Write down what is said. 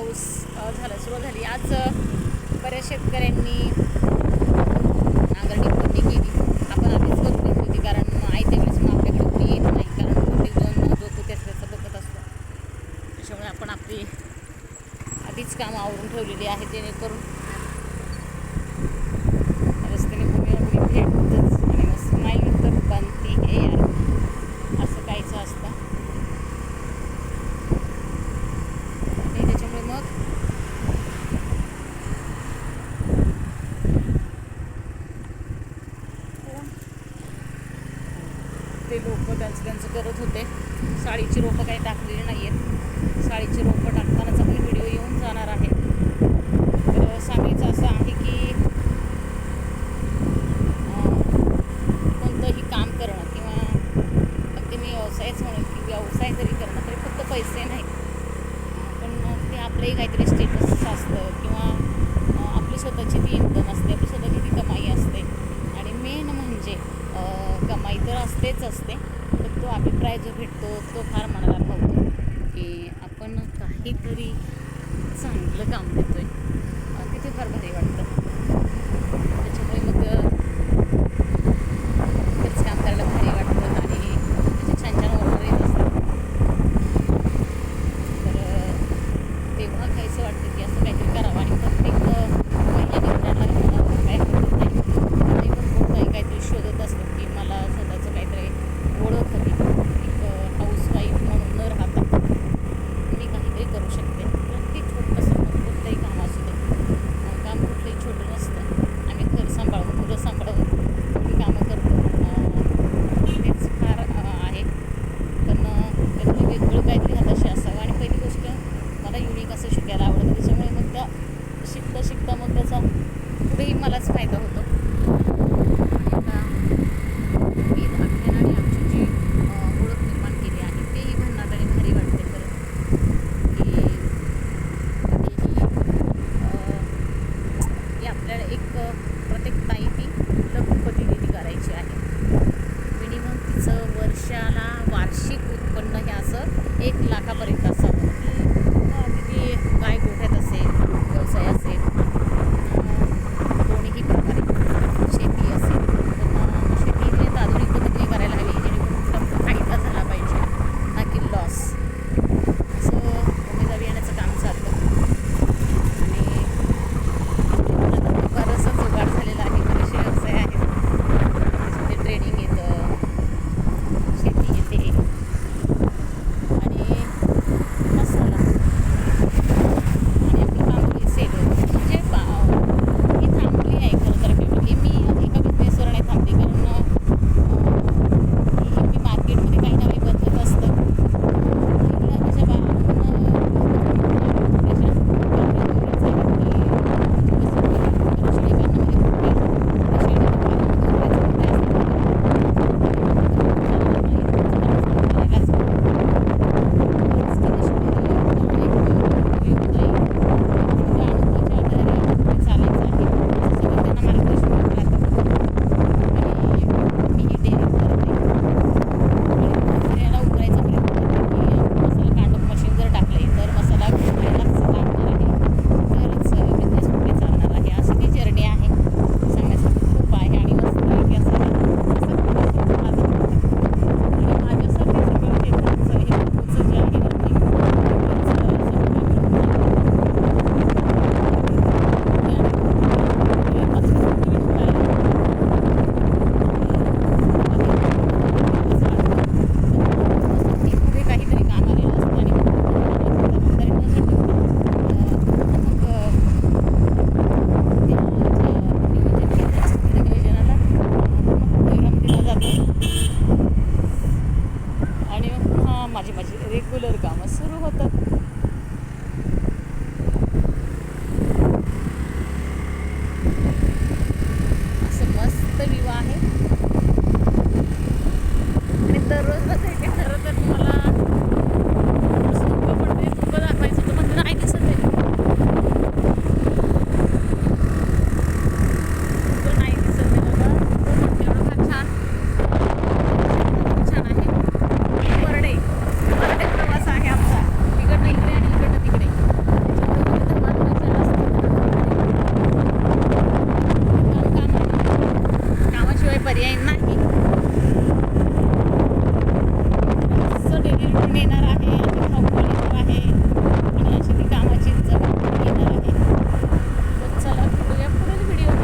पाऊस झालं झाला सुरुवात झाली. आज बऱ्याच शेतकऱ्यांनी नांगरणी फोडणी केली. आपण आधीच करून घेतली होती कारण आयत्या वेळेस मग आपल्याकडे कोणी येत नाही कारण कोणी दोन जो तो त्याचं त्याचं बघत असतो. त्याच्यामुळे आपण आपली आधीच कामं आवरून ठेवलेली आहे जेणेकरून रस्त्याने कोणी ना कोणी भेटतंच आणि मग स्माईल तर बनती हे यार असं काहीच असतं आणि त्याच्यामुळे मग गंज गंज त्यांचं करत होते. साडीची रोपं काही टाकलेली नाही आहेत साडीची रोपं टाकतानाचा पण व्हिडिओ येऊन जाणार आहे. तर सांगायचं असं आहे की कोणतंही काम करणं किंवा अगदी मी व्यवसायच म्हणेन की व्यवसाय जरी करणं तरी फक्त पैसे नाहीत पण ते आपलंही काहीतरी स्टेटस असतं किंवा आपली स्वतःची ती इन्कम असते आपली स्वतःची ती कमाई असते आणि मेन म्हणजे अं, कमाई तर असतेच असते जो भेटतो तो फार मनाला भावतो की आपण काहीतरी चांगलं काम देतोय अं, तिथे फार भारी वाटतं त्याच्यामुळे मग अं, तेच काम करायला भारी वाटतं आणि त्याचे छान छान ऑर्डर येत असतात तर अ, तेव्हा काहीसं वाटतं की असं काहीतरी करावं आणि प्रत्येक अ, महिन्याने उठायला अ, काय हरकत नाही आणि भरपूर काही काहीतरी शोधत असतात की मला स्वतःचं काहीतरी ओळख हवी एक हाऊसवाईफ म्हणून न राहता मी काहीतरी करू शकते प्रत्येक छोटंसं कुठलंही काम असू दे अ, काम कुठलंही छोटं नसतं आम्ही घर सांभाळून मुलं सांभाळून थोडी कामं करतो अ, तेच फार अ, आहे पण अ, त्यातलं वेगळं काहीतरी हाताशी असावं आणि पहिली गोष्ट मला युनिक असं शिकायला आवडतं त्याच्यामुळे मग त्या शिकता शिकता मग त्याचा पुढेही मलाच फायदा होतो. मी अख्यान आणि आमची जी ओळख निर्माण केली आहे तेही भन्नाट आणि भारी वाटते खरं. की कधीही आपल्याला एक अ, प्रत्येक ताई ती लखपती ती करायची आहे. मिनिमम तिचं वर्षाला वार्षिक उत्पन्न हे असं एक लाखापर्यंत